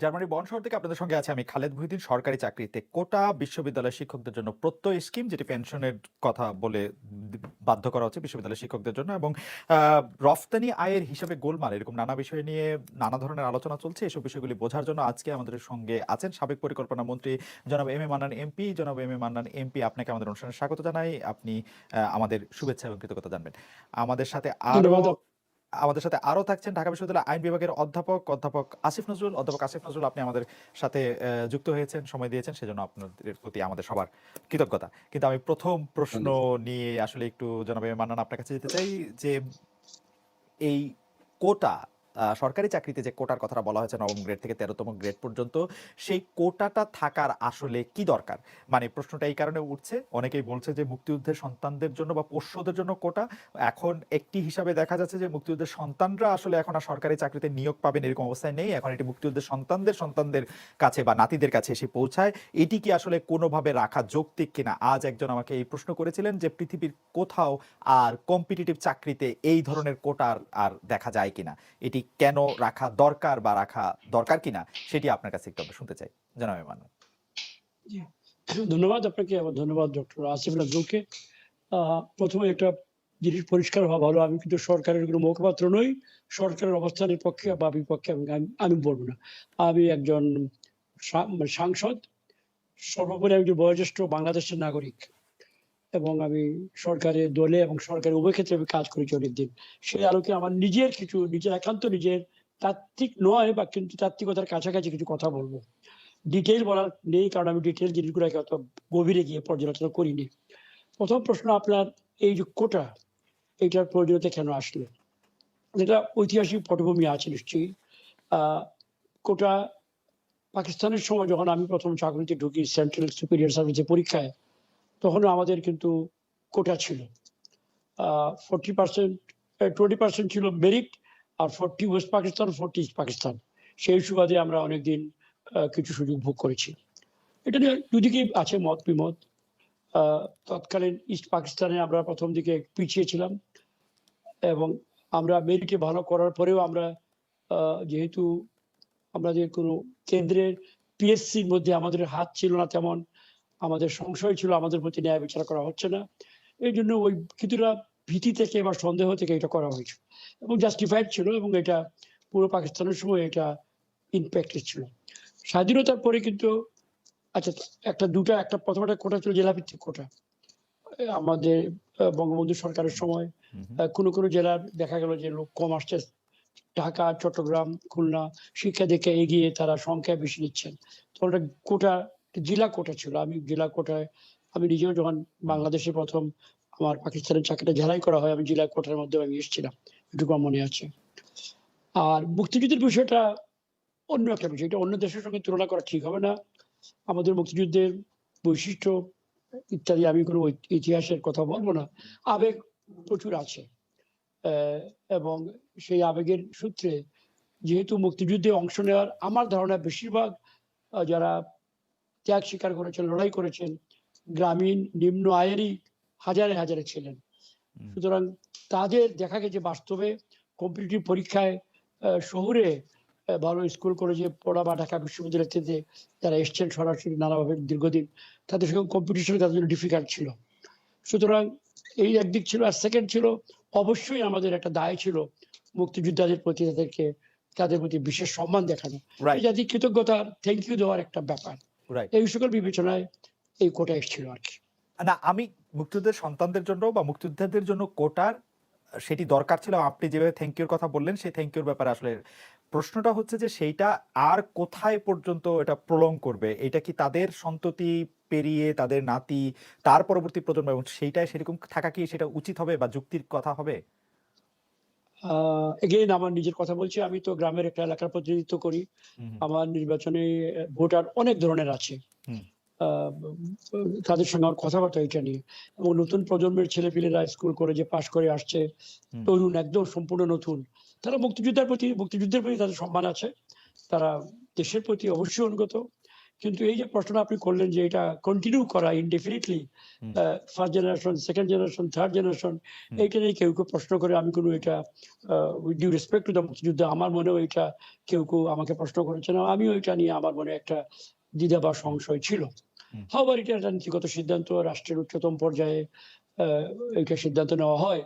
জার্মানির বন শহর থেকে আপনাদের সঙ্গে আছে আমি খালেদ মহিউদ্দিন, সরকারি চাকরিতে কোটা, বিশ্ববিদ্যালয়ের শিক্ষকদের জন্য প্রত্যয় স্কিম যেটি পেনশনের কথা বলে বাধ্য করা হচ্ছে বিশ্ববিদ্যালয়ের শিক্ষকদের জন্য এবং রফতানি আয়ের হিসাবে গোলমাল, এরকম নানা বিষয় নিয়ে নানা ধরনের আলোচনা চলছে। এসব বিষয়গুলি বোঝার জন্য আজকে আমাদের সঙ্গে আছেন সাবেক পরিকল্পনা মন্ত্রী জনাব এম এ মান্নান এমপি জনাব এম এ মান্নান এমপি আপনাকে আমাদের অনুষ্ঠানে স্বাগত জানাই। আপনি আমাদের শুভেচ্ছা এবং কৃতজ্ঞতা জানবেন। আমাদের সাথে আরও। আমাদের সাথে আরও থাকছেন ঢাকা বিশ্ববিদ্যালয় আইন বিভাগের অধ্যাপক অধ্যাপক আসিফ নজরুল। অধ্যাপক আসিফ নজরুল আপনি আমাদের সাথে যুক্ত হয়েছেন সময় দিয়েছেন সেজন্য আপনাদের প্রতি আমাদের সবার কৃতজ্ঞতা। কিন্তু আমি প্রথম প্রশ্ন নিয়ে আসলে একটু জনাবে মান্নান আপনার কাছে যেতে চাই যে এই কোটা সরকারি চাকরিতে যে কোটার কথাটা বলা হয়েছে, নবম গ্রেড থেকে তেরোতম গ্রেড পর্যন্ত, সেই কোটাটা থাকার আসলে কি দরকার? মানে প্রশ্নটা এই কারণে উঠছে, অনেকেই বলছে যে মুক্তিযুদ্ধের সন্তানদের জন্য বা পোষ্যদের জন্য কোটা। এখন একটি হিসাবে দেখা যাচ্ছে যে মুক্তিযুদ্ধের সন্তানরা আসলে এখন আর সরকারি চাকরিতে নিয়োগ পাবেন এরকম অবস্থায় নেই। এখন এটি মুক্তিযুদ্ধের সন্তানদের সন্তানদের কাছে বা নাতিদের কাছে এসে পৌঁছায়। এটি কি আসলে কোনোভাবে রাখা যৌক্তিক কিনা? আজ একজন আমাকে এই প্রশ্ন করেছিলেন যে পৃথিবীর কোথাও আর কম্পিটিটিভ চাকরিতে এই ধরনের কোটার আর দেখা যায় কিনা? এটি কেন রাখা দরকার বা রাখা দরকার কিনা সেটি আপনার কাছে একটু শুনতে চাই। জানাবে মানুষ ধন্যবাদ আপনাকে ধন্যবাদ ডক্টর আসিফ নজরুলকে প্রথমে একটা জিনিস পরিষ্কার হওয়া ভালো, আমি কিন্তু সরকারের কোনো মুখপাত্র নই। সরকারের অবস্থানের পক্ষে বা বিপক্ষে আমি, আমি- বলব না। আমি একজন মানে সাংসদ। সর্বোপরি আমি একজন বয়োজ্যেষ্ঠ বাংলাদেশের নাগরিক। এবং আমি সরকারের দলে এবং সরকারের উভয় ক্ষেত্রে আমি কাজ করি করেছি অনেকদিন। সেই আলোকে আমার নিজের কিছু, নিজের একান্ত নিজের তাত্ত্বিক নয় বা কিন্তু তাত্ত্বিকতার কাছাকাছি কিছু কথা বলব। ডিটেল বলার নেই, কারণ আমি ডিটেল জিনিসগুলোকে অত গভীরে গিয়ে পর্যালোচনা করিনি। প্রথম প্রশ্ন আপনার, এই যে কোটা এইটার প্রয়োজনীয়তা কেন আসলো? এটা ঐতিহাসিক পটভূমি আছে নিশ্চয়ই। কোটা পাকিস্তানের সময় যখন আমি প্রথম চাকরিতে ঢুকি সেন্ট্রাল সুপিরিয়র সার্ভিসের পরীক্ষায় তখনও আমাদের কিন্তু কোটা ছিল। ফোরটি পার্সেন্ট টোয়েন্টি পার্সেন্ট ছিল মেরিট আর forty west Pakistan forty east Pakistan সেই সুবাদে আমরা অনেকদিন কিছু সুযোগ ভোগ করেছি। এটা নিয়ে দুদিকেই আছে মত বিমত। তৎকালীন ইস্ট পাকিস্তানে আমরা প্রথম দিকে পিছিয়ে ছিলাম এবং আমরা মেরিটে ভালো করার পরেও আমরা যেহেতু আমাদের কোনো কেন্দ্রের পিএসসির মধ্যে আমাদের হাত ছিল না তেমন আমাদের সংশয় ছিল আমাদের প্রতি ন্যায় বিচার করা হচ্ছে না। এই জন্য ওই কিছুটা ভীতি থেকে বা সন্দেহ থেকে এটা করা হয়েছিল এবং জাস্টিফাইড ছিল এবং এটা পুরো পাকিস্তানের সময় এটা ইম্প্যাক্টেড ছিল। স্বাধীনতার পরে কিন্তু আচ্ছা একটা দুটা একটা প্রথম একটা কোটা ছিল জেলাভিত্তিক কোটা। আমাদের বঙ্গবন্ধু সরকারের সময় কোনো কোনো জেলার দেখা গেল যে লোক কম আসছে। ঢাকা চট্টগ্রাম খুলনা শিক্ষা দিকে এগিয়ে তারা সংখ্যা বেশি নিচ্ছেন। তখন ওটা কোটা জেলা কোটা ছিল। আমি জেলা কোটায়, আমি নিজেও যখন বাংলাদেশে প্রথম আমার পাকিস্তানের চাকরিটা ঝালাই করা হয়, আমি জেলা কোটার মধ্যে আমি এসেছিলাম। এটুকু আমার মনে আছে। আর মুক্তিযুদ্ধের বিষয়টা অন্য একটা বিষয়। এটা অন্য দেশের সঙ্গে তুলনা করা ঠিক হবে না। আমাদের মুক্তিযুদ্ধের বৈশিষ্ট্য ইত্যাদি আমি কোনো ইতিহাসের কথা বলব না। আবেগ প্রচুর আছে। এবং সেই আবেগের সূত্রে যেহেতু মুক্তিযুদ্ধে অংশ নেওয়ার আমার ধারণা বেশিরভাগ যারা ত্যাগ স্বীকার করেছেন লড়াই করেছেন। গ্রামীণ নিম্ন আয়েরই হাজারে হাজারে ছিলেন। সুতরাং তাদের দেখা গেছে বাস্তবে কম্পিটিটিভ পরীক্ষায় শহুরে ভালো স্কুল কলেজে পড়া বা ঢাকা বিশ্ববিদ্যালয় থেকে যারা এসছেন সরাসরি নানাভাবে দীর্ঘদিন তাদের সঙ্গে কম্পিটিশন তাদের জন্য ডিফিকাল্ট ছিল। সুতরাং এই একদিক ছিল আর সেকেন্ড ছিল অবশ্যই আমাদের একটা দায় ছিল মুক্তিযোদ্ধাদের প্রতি তাদেরকে তাদের প্রতি বিশেষ সম্মান দেখানো। রাইট এই জাতি কৃতজ্ঞতা থ্যাংক ইউ দেওয়ার একটা ব্যাপার। এই সকল বিবেচনায় এই কোটা এসেছিল আর কি। না আমি মুক্তিযুদ্ধের সন্তানদের জন্য বা মুক্তিযোদ্ধাদের জন্য কোটার সেটি দরকার ছিল। আপনি যেভাবে থ্যাংক ইউর কথা বললেন সেই থ্যাংক ইউর ব্যাপারে আসলে প্রশ্নটা হচ্ছে যে সেইটা আর কোথায় পর্যন্ত এটা প্রলং করবে? এটা কি তাদের সন্ততি পেরিয়ে তাদের নাতি তার পরবর্তী প্রজন্ম এবং সেইটাই সেরকম থাকা কি সেটা উচিত হবে বা যুক্তির কথা হবে? এগেইন আমার নিজের কথা বলছি আমি তো গ্রামের একটা এলাকার প্রতিনিধিত্ব করি। আমার নির্বাচনে ভোটার অনেক ধরনের আছে। আহ, তাদের সঙ্গে আমার কথাবার্তা এটা নিয়ে। এবং নতুন প্রজন্মের ছেলেপিলেরা স্কুল করে যে পাশ করে আসছে তরুণ একদম সম্পূর্ণ নতুন। তারা মুক্তিযোদ্ধার প্রতি মুক্তিযুদ্ধের প্রতি তাদের সম্মান আছে। তারা দেশের প্রতি অবশ্যই অনুগত। কিন্তু এই যে প্রশ্নটা আপনি করলেন যে এটা কন্টিনিউ করা indefinitely first generation second generation third generation এইটা নিয়ে কেউ কেউ প্রশ্ন করে আমি কোনো এটা ডিউ রেসপেক্ট টু দ্য মুক্তিযুদ্ধ আমার মনেও এটা কেউ কেউ আমাকে প্রশ্ন করেছে না আমিও এটা নিয়ে আমার মনে একটা দ্বিধা বা সংশয় ছিল। হবার এটা একটা নীতিগত সিদ্ধান্ত রাষ্ট্রের উচ্চতম পর্যায়ে এটা সিদ্ধান্ত নেওয়া হয়।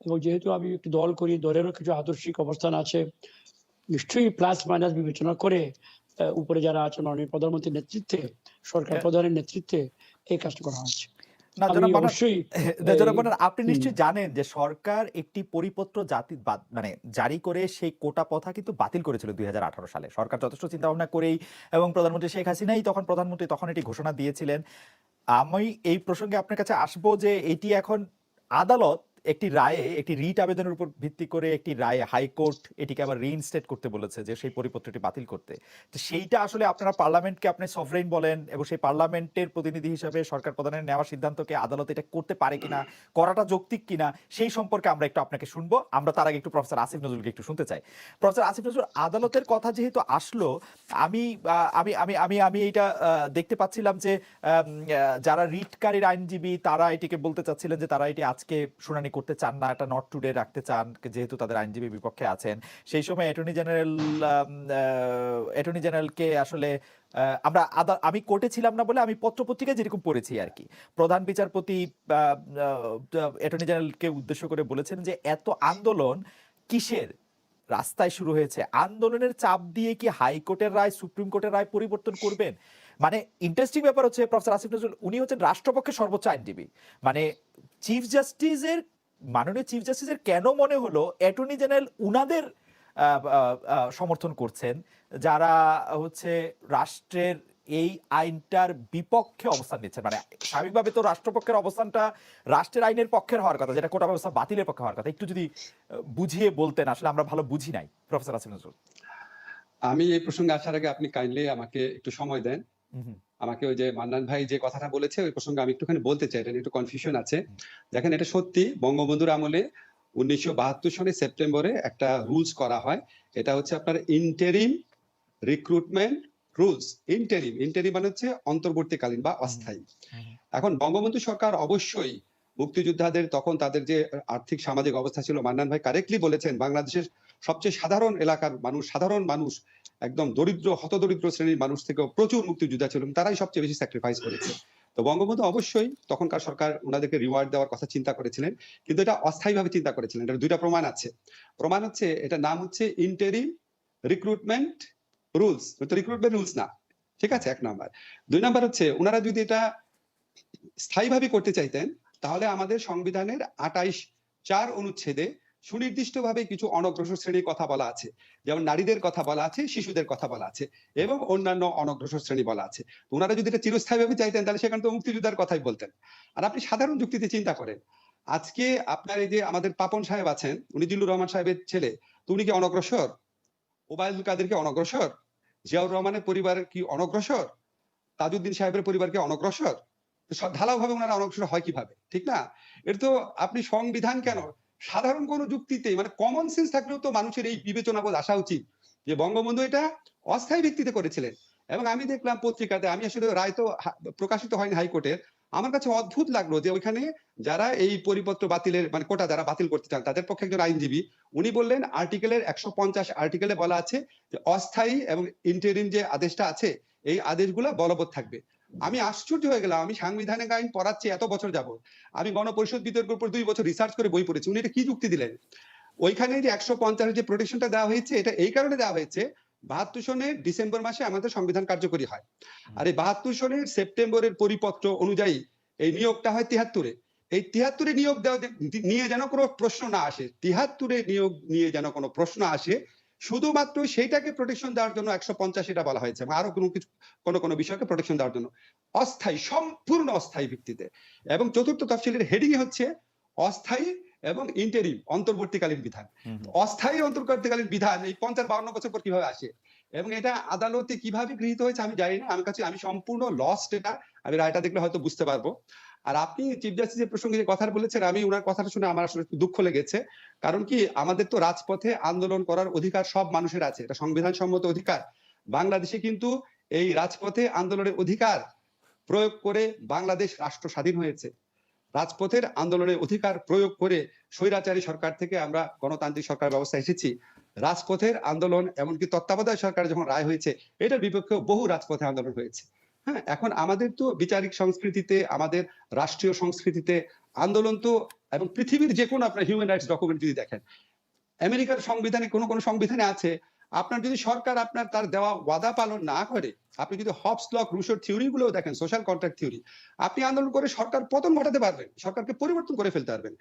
এবং যেহেতু আমি একটু দল করি দলেরও কিছু আদর্শিক অবস্থান আছে নিশ্চয়ই প্লাস মাইনাস বিবেচনা করে উপরে যারা আছেন মাননীয় প্রধানমন্ত্রীর নেতৃত্বে সরকার হ্যাঁ। প্রধানের নেতৃত্বে এই কাজটা করা হচ্ছে আপনি হুম। নিশ্চয়ই জানেন যে সরকার একটি পরিপত্র জাতি মানে জারি করে সেই কোটা প্রথা কিন্তু বাতিল করেছিল দুই হাজার আঠারো সালে সরকার যথেষ্ট চিন্তা ভাবনা করেই এবং প্রধানমন্ত্রী শেখ হাসিনাই তখন প্রধানমন্ত্রী তখন এটি ঘোষণা দিয়েছিলেন আমি এই প্রসঙ্গে আপনার কাছে আসব যে এটি এখন আদালত একটি রায়ে, একটি রিট আবেদনের উপর ভিত্তি করে একটি রায়ে হাইকোর্ট এটিকে আবার রিইনস্টেট করতে বলেছে যে সেই পরিপত্রটি বাতিল করতে। তো সেইটা আসলে আপনারা পার্লামেন্টকে আপনি সফরেন বলেন এবং সেই পার্লামেন্টের প্রতিনিধি হিসাবে সরকার প্রধানের নেওয়া সিদ্ধান্তকে আদালত এটা করতে পারে কিনা, করাটা যৌক্তিক কিনা, সেই সম্পর্কে আমরা একটু আপনাকে শুনব। আমরা তার আগে একটু প্রফেসর আসিফ নজরুলকে একটু শুনতে চাই। প্রফেসর আসিফ নজরুল, আদালতের কথা যেহেতু আসলো, আমি আমি আমি আমি আমি এটা দেখতে পাচ্ছিলাম যে যারা রিটকারীর আইনজীবী, তারা এটিকে বলতে চাচ্ছিলেন যে তারা এটি আজকে শুনানি করতে চান না এটা নট টুডে রাখতে চান, যেহেতু তাদের আইনজীবী বিপক্ষে আছেন। সেই সময় অ্যাটর্নি জেনারেল অ্যাটর্নি জেনারেলকে আসলে আমরা আদা- আমি কোর্টে ছিলাম না বলে আমি পত্রপত্রিকায় যেরকম পড়েছি আর কি। প্রধান বিচারপতি অ্যাটর্নি জেনারেলকে উদ্দেশ্য করে বলেছেন যে এত আন্দোলন কিসের? রাস্তায় শুরু হয়েছে। আন্দোলনের চাপ দিয়ে কি হাইকোর্টের রায়, সুপ্রিম কোর্টের রায় পরিবর্তন করবেন? মানে ইন্টারেস্টিং ব্যাপার হচ্ছে প্রফেসর আসিফ নজরুল, উনি হচ্ছেন রাষ্ট্রপক্ষের সর্বোচ্চ আইনজীবী। মানে চিফ জাস্টিসের মাননীয় চিফ জাস্টিসের কেন মনে হলো অ্যাটর্নি জেনারেল উনাদের সমর্থন করছেন? যারা হচ্ছে রাষ্ট্রের এই আইনটার বিপক্ষে অবস্থান নিচ্ছেন। মানে স্বাভাবিকভাবে তো রাষ্ট্রপক্ষের অবস্থানটা রাষ্ট্রের আইনের পক্ষের হওয়ার কথা যেটা কোটা ব্যবস্থা বাতিলের পক্ষে হওয়ার কথা। একটু যদি বুঝিয়ে বলতেন আসলে আমরা ভালো বুঝি নাই। প্রফেসর নজরুল আমি এই প্রসঙ্গে আসার আগে আপনি কাইন্ডলি আমাকে একটু সময় দেন। আমাকে ওই যে মান্নান ভাই যে কথাটা বলেছে ওই প্রসঙ্গে আমি একটুখানি বলতে চাই এটা একটু কনফিউশন আছে। দেখেন এটা সত্যি বঙ্গবন্ধুর আমলে উনিশশো বাহাত্তর সালে সেপ্টেম্বরে একটা রুলস করা হয়। এটা হচ্ছে আপনার interim recruitment rules interim interim মানে হচ্ছে অন্তর্বর্তীকালীন বা অস্থায়ী। এখন বঙ্গবন্ধু সরকার অবশ্যই মুক্তিযোদ্ধাদের তখন তাদের যে আর্থিক সামাজিক অবস্থা ছিল মান্নান ভাই কারেক্টলি বলেছেন বাংলাদেশের সবচেয়ে সাধারণ এলাকার মানুষ সাধারণ মানুষ একদম দরিদ্র, হতদরিদ্র শ্রেণির মানুষ থেকেও প্রচুর মুক্তিযোদ্ধা ছিল তারাই সবচেয়ে বেশি স্যাক্রিফাইস করেছে। তো বঙ্গবন্ধু অবশ্যই তখনকার সরকার ওনাদেরকে রিওয়ার্ড দেওয়ার কথা চিন্তা করেছিলেন, কিন্তু এটা অস্থায়ীভাবে চিন্তা করেছিলেন। এটা দুইটা প্রমাণ আছে। প্রমাণ হচ্ছে এটা নাম হচ্ছে interim recruitment rules recruitment rules না, ঠিক আছে? এক নাম্বার। দুই নাম্বার হচ্ছে, ওনারা যদি এটা স্থায়ীভাবে করতে চাইতেন, তাহলে আমাদের সংবিধানের আটাইশ চার অনুচ্ছেদে সুনির্দিষ্টভাবে কিছু অনগ্রসর শ্রেণির কথা বলা আছে। যেমন নারীদের কথা বলা আছে, শিশুদের কথা বলা আছে এবং অন্যান্য অনগ্রসর শ্রেণি বলা আছে। ওনারা যদি এটা চিরস্থায়ীভাবে চাইতেন, তাহলে সেখানে তো মুক্তিযোদ্ধার কথাই বলতেন। আর আপনি সাধারণ যুক্তিতে চিন্তা করেন, আজকে আপনার এই যে আমাদের পাপন সাহেব আছেন, উনি জিল্লুর রহমান সাহেবের ছেলে, তো উনি কি অনগ্রসর? ওবায়দুল কাদের কি অনগ্রসর? জিয়াউর রহমানের পরিবার কি অনগ্রসর? তাজউদ্দিন সাহেবের পরিবার কি অনগ্রসর? তো সব- ঢালাওভাবে ওনারা অনগ্রসর হয় কীভাবে? ঠিক না? এর তো আপনি সংবিধান কেন সাধারণ কোন যুক্তিতে মানে কমন সেন্স থাকলেও তো মানুষের এই বিবেচনাবোধ আসা উচিত যে বঙ্গবন্ধু এটা অস্থায়ী ভিত্তিতে করেছিলেন। এবং আমি দেখলাম পত্রিকাতে, আমি আসলে রায় তো প্রকাশিত হয়নি হাইকোর্টের, আমার কাছে অদ্ভুত লাগল যে ওইখানে যারা এই পরিপত্র বাতিলের মানে কোটা যারা বাতিল করতে চান, তাদের পক্ষে একজন আইনজীবী, উনি বললেন আর্টিকেলের একশো পঞ্চাশ আর্টিকেলে বলা আছে যে অস্থায়ী এবং ইন্টারিম যে আদেশটা আছে, এই আদেশগুলো বলবৎ থাকবে। আমি আশ্চর্য হয়ে গেলাম আমি সাংবিধানিক আইন পড়াচ্ছি এত বছর যাব আমি গণপরিষদ বিতর্কের উপর দুই বছর রিসার্চ করে বই পড়েছি উনি এটা কি যুক্তি দিলেন? ওইখানে যে একশো পঞ্চাশের যে প্রোটেকশনটা দেওয়া হয়েছে এটা এই কারণে দেওয়া হয়েছে বাহাত্তর সনের ডিসেম্বর মাসে আমাদের সংবিধান কার্যকরী হয়। আর এই বাহাত্তর সনের সেপ্টেম্বরের পরিপত্র অনুযায়ী এই নিয়োগটা হয় তিহাত্তরে এই তিহাত্তরে নিয়োগ দেওয়া নিয়ে যেন কোনো প্রশ্ন না আসে তিহাত্তরে নিয়োগ নিয়ে যেন কোনো প্রশ্ন আসে শুধুমাত্র সেইটাকে প্রোটেকশন দেওয়ার জন্য একশো পঞ্চাশ এটা বলা হয়েছে আরও কোনো কিছু কোনো কোনো বিষয়কে প্রোটেকশন দেওয়ার জন্য। অস্থায়ী সম্পূর্ণ অস্থায়ী ভিত্তিতে। এবং চতুর্থ তফসিলের হেডিং হচ্ছে অস্থায়ী এবং ইন্টারিম অন্তর্বর্তীকালীন বিধান। অস্থায়ী অন্তর্বর্তীকালীন বিধান এই পঞ্চাশ বাউন্ন বছর পর কীভাবে আসে? এবং এটা আদালতে কীভাবে গৃহীত হয়েছে আমি জানি না। আমার কাছে আমি সম্পূর্ণ লস্ট এটা আমি রায়টা দেখলে হয়তো বুঝতে পারব। আর আপনি চিফ জাস্টিসের প্রসঙ্গে যে কথা বলেছেন, আমি ওনার কথাটা শুনে আমার আসলে দুঃখ লেগেছে। কারণ কি, আমাদের তো রাজপথে আন্দোলন করার অধিকার সব মানুষের আছে। এটা সংবিধান সম্মত অধিকার। বাংলাদেশে কিন্তু এই রাজপথে আন্দোলনের অধিকার প্রয়োগ করে বাংলাদেশ রাষ্ট্র স্বাধীন হয়েছে। রাজপথের আন্দোলনের অধিকার প্রয়োগ করে স্বৈরাচারী সরকার থেকে আমরা গণতান্ত্রিক সরকার ব্যবস্থা এসেছি। রাজপথের আন্দোলন, এমনকি তত্ত্বাবধায়ক সরকার যখন রায় হয়েছে, এটার বিপক্ষে বহু রাজপথে আন্দোলন হয়েছে। হ্যাঁ এখন আমাদের তো বিচারিক সংস্কৃতিতে, আমাদের রাষ্ট্রীয় সংস্কৃতিতে আন্দোলন তো এবং পৃথিবীর যে কোনো আপনার হিউম্যান রাইটস ডকুমেন্ট যদি দেখেন, আমেরিকার সংবিধানে কোনো কোনো সংবিধানে আছে, আপনার যদি সরকার আপনার তার দেওয়া ওয়াদা পালন না করে, আপনি যদি হবস লক রুশোর থিওরি গুলো দেখেন সোশ্যাল কন্ট্রাক্ট থিওরি আপনি আন্দোলন করে সরকার পতন ঘটাতে পারবেন, সরকারকে পরিবর্তন করে ফেলতে পারবেন।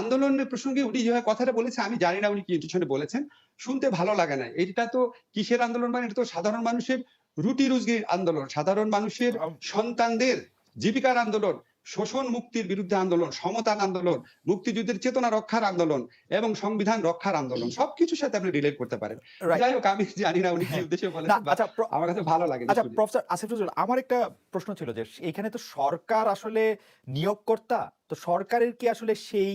আন্দোলনের প্রসঙ্গে উনি যেভাবে কথাটা বলেছে, আমি জানি না উনি কি ইন্টেনশনে বলেছেন, শুনতে ভালো লাগে না। এটা তো কিসের আন্দোলন মানে? এটা তো সাধারণ মানুষের রুটি রুজগির আন্দোলন সাধারণ মানুষের সন্তানদের জীবিকার আন্দোলন শোষণ মুক্তির বিরুদ্ধে আন্দোলন সমতার আন্দোলন মুক্তিযুদ্ধের চেতনা রক্ষার আন্দোলন এবং সংবিধান রক্ষার আন্দোলন সবকিছুর সাথে আপনি রিলেট করতে পারেন। যাই হোক আমি জানি না উনি কি হ্যাঁ। উদ্দেশ্যে না বলেছেন বা আচ্ছা আমার কাছে ভালো লাগে আচ্ছা প্রফেসর আমার একটা প্রশ্ন ছিল যে এখানে তো সরকার আসলে নিয়োগকর্তা তো সরকারের কি আসলে সেই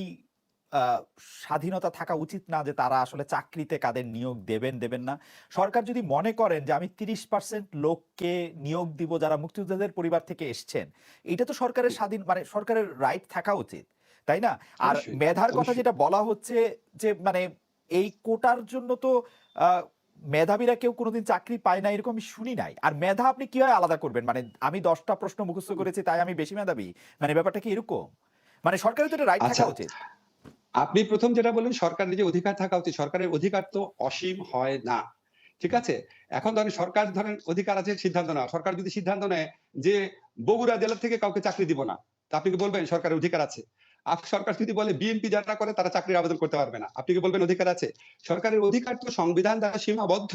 স্বাধীনতা থাকা উচিত না যে তারা আসলে চাকরিতে কাদের নিয়োগ দেবেন দেবেন না। সরকার যদি মনে করেন যে আমি তিরিশ পার্সেন্ট লোককে নিয়োগ দিব যারা মুক্তিযোদ্ধাদের পরিবার থেকে এসছেন এটা তো সরকারের স্বাধীন মানে সরকারের রাইট থাকা উচিত তাই না? আর মেধার কথা যেটা বলা হচ্ছে যে মানে এই কোটার জন্য তো আহ, মেধাবীরা কেউ কোনোদিন চাকরি পায় না এরকম আমি শুনি নাই। আর মেধা আপনি কীভাবে আলাদা করবেন? মানে আমি দশটা প্রশ্ন মুখস্থ করেছি তাই আমি বেশি মেধাবী? মানে ব্যাপারটা কি এরকম? মানে সরকারের তো এটা রাইট আচ্ছা, থাকা উচিত। আপনি প্রথম যেটা বললেন সরকারের যে অধিকার থাকা উচিত। সরকারের অধিকার তো অসীম হয় না। ঠিক আছে? এখন ধরেন সরকার ধরেন অধিকার আছে, সিদ্ধান্ত নেওয়া। সরকার যদি সিদ্ধান্ত নেয় যে বগুড়া জেলা থেকে কাউকে চাকরি দিব না, তা আপনি কি বলবেন সরকারের অধিকার আছে? সরকার যদি বলে বিএনপি যারা করে তারা চাকরির আবেদন করতে পারবে না। আপনি কি বলবেন অধিকার আছে? সরকারের অধিকার তো সংবিধান দ্বারা সীমাবদ্ধ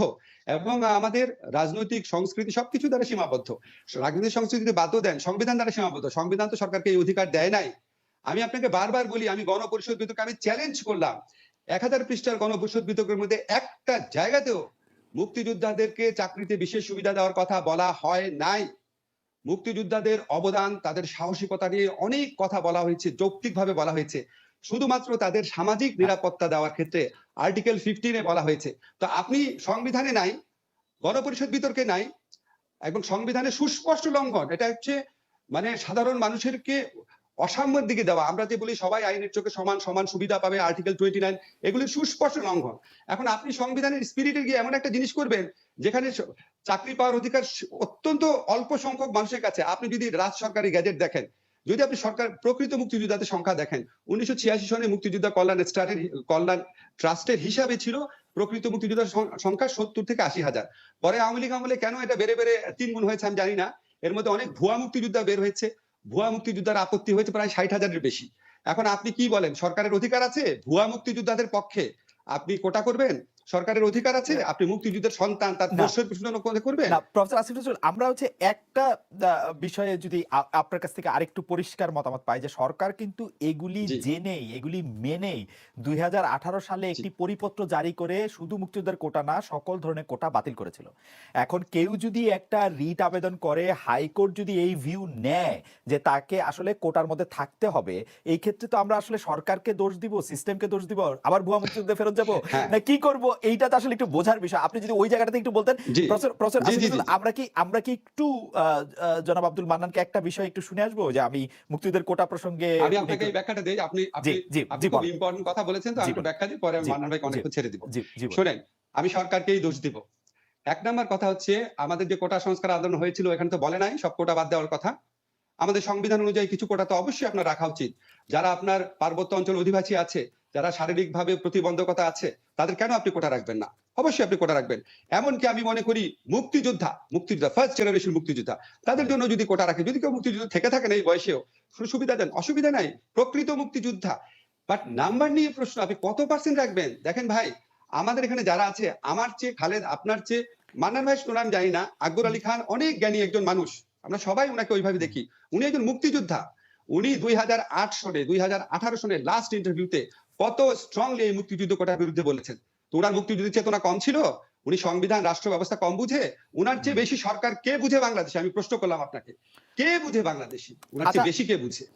এবং আমাদের রাজনৈতিক সংস্কৃতি সবকিছু দ্বারা সীমাবদ্ধ। রাজনৈতিক সংস্কৃতি বাদ দেন, সংবিধান দ্বারা সীমাবদ্ধ। সংবিধান তো সরকারকে এই অধিকার দেয় নাই। আমি আপনাকে বারবার বলি, আমি গণপরিষদ বিতর্কে আমি চ্যালেঞ্জ করলাম। এক হাজার পৃষ্ঠার গণপরিষদ বিতর্কের মধ্যে একটা জায়গাতেও মুক্তিযোদ্ধাদেরকে চাকরিতে বিশেষ সুবিধা দেওয়ার কথা বলা হয় নাই। মুক্তিযোদ্ধাদের অবদান, তাদের সাহসিকতা নিয়ে অনেক কথা বলা হয়েছে, যৌক্তিকভাবে বলা হয়েছে। শুধুমাত্র তাদের সামাজিক নিরাপত্তা দেওয়ার ক্ষেত্রে আর্টিকেল ফিফটিনে বলা হয়েছে। তো আপনি সংবিধানে নাই, গণপরিষদ বিতর্কে নাই, এবং সংবিধানের সুস্পষ্ট লঙ্ঘন, এটা হচ্ছে মানে সাধারণ মানুষেরকে অসাম্যের দিকে দেওয়া। আমরা যে বলি সবাই আইনের চোখে সমান সমান সুবিধা পাবে আর্টিকেল টোয়েন্টি নাইন এগুলি সুস্পষ্ট লঙ্ঘন। এখন আপনি সংবিধানের স্পিরিটে গিয়ে এমন একটা জিনিস করবেন, যেখানে চাকরি পাওয়ার অধিকার অত্যন্ত অল্প সংখ্যক মানুষের কাছে। আপনি যদি রাজ সরকারি গ্যাজেট দেখেন, যদি আপনি সরকার, প্রকৃত মুক্তিযোদ্ধাদের সংখ্যা দেখেন, উনিশশো ছিয়াশি সনে মুক্তিযোদ্ধা কল্যাণ স্টারের কল্যাণ ট্রাস্টের হিসাবে ছিল প্রকৃত মুক্তিযোদ্ধার সংখ্যা সত্তর থেকে আশি হাজার। পরে আওয়ামী লীগ আমলে কেন এটা বেড়ে বেড়ে তিন গুণ হয়েছে আমি জানি না। এর মধ্যে অনেক ভুয়া মুক্তিযোদ্ধা বের হয়েছে। ভুয়া মুক্তিযোদ্ধার আপত্তি হয়েছে প্রায় ষাট হাজারের বেশি। এখন আপনি কি বলেন? সরকারের অধিকার আছে? ভুয়া মুক্তিযোদ্ধাদের পক্ষে আপনি কোটা করবেন? সরকারের অধিকার আছে? আপনি মুক্তিযুদ্ধের সন্তান তার। বর্ষের পিছনে করবেন? না প্রফেসর আসিফ নজরুল আমরা হচ্ছে একটা বিষয়ে যদি আপনার কাছ থেকে আরেকটু পরিষ্কার মতামত পাই যে সরকার কিন্তু এগুলি। জেনেই এগুলি মেনেই দুই সালে একটি পরিপত্র জারি করে শুধু মুক্তিযোদ্ধার কোটা না সকল ধরনের কোটা বাতিল করেছিল। এখন কেউ যদি একটা রিট আবেদন করে হাইকোর্ট যদি এই ভিউ নেয় যে তাকে আসলে কোটার মধ্যে থাকতে হবে এই ক্ষেত্রে তো আমরা আসলে সরকারকে দোষ দিব সিস্টেমকে দোষ দিব আবার ভুয়া মুক্তিযুদ্ধে ফেরত যাব? হ্যাঁ। না কি করব? এইটা তো আসলে একটু বোঝার বিষয়। আপনি যদি ওই জায়গাটাতে একটু বলতেন প্রফেসর। আমরা কি আমরা কি একটু জনাব আব্দুল মান্নানকে একটা বিষয় একটু শুনে আসব? যে আমি মুক্তিযুদ্ধের কোটা প্রসঙ্গে আমি আপনাকে এই ব্যাখ্যাটা দেই। আপনি আপনি আপনি খুব ইম্পর্টেন্ট কথা বলেছেন তো আমি। ব্যাখ্যা দিই পরে আমি মান্নান ভাইকে অনেক ছেড়ে দিব। শোনেন আমি সরকারকেই দোষ দিব। এক নাম্বার কথা হচ্ছে আমাদের যে কোটা সংস্কার আন্দোলন হয়েছিল এখানে তো বলে নাই সব কোটা বাদ দেওয়ার কথা। আমাদের সংবিধান অনুযায়ী কিছু কোটা তো অবশ্যই আপনার রাখা উচিত। যারা আপনার পার্বত্য অঞ্চল অধিবাসী আছে যারা শারীরিকভাবে প্রতিবন্ধকতা আছে, তাদের কেন আপনি কোটা রাখবেন না? অবশ্যই আপনি কোটা রাখবেন। এমনকি আমি মনে করি মুক্তিযোদ্ধা মুক্তিযোদ্ধা ফার্স্ট জেনারেশন মুক্তিযোদ্ধা, তাদের জন্য যদি কোটা রাখে, যদি কেউ মুক্তিযুদ্ধ থেকে থাকেন এই বয়সেও সুবিধা দেন? অসুবিধা নাই, প্রকৃত মুক্তিযোদ্ধা। বাট নাম্বার নিয়ে প্রশ্ন, আপনি কত পার্সেন্ট রাখবেন? দেখেন ভাই, আমাদের এখানে যারা আছে, আমার চেয়ে, খালেদ, আপনার চেয়ে মান্নান ভাই শুনাম জানি না, আকবর আলী খান অনেক জ্ঞানী একজন মানুষ। আমরা সবাই ওনাকে ওইভাবে দেখি। উনি একজন মুক্তিযোদ্ধা। উনি দুই হাজার আট সনে দুই হাজার আঠারো সনে লাস্ট ইন্টারভিউতে কত স্ট্রংলি এই মুক্তিযুদ্ধ কোটার বিরুদ্ধে বলেছেন? তো ওনার মুক্তিযুদ্ধের চেতনা কম ছিল? উনি সংবিধান রাষ্ট্র ব্যবস্থা কম বুঝে? উনার চেয়ে বেশি সরকার কে বুঝে বাংলাদেশে? আমি প্রশ্ন করলাম আপনাকে। কে বুঝে বাংলাদেশি? উনার আচ্ছা। চেয়ে বেশি কে বুঝে?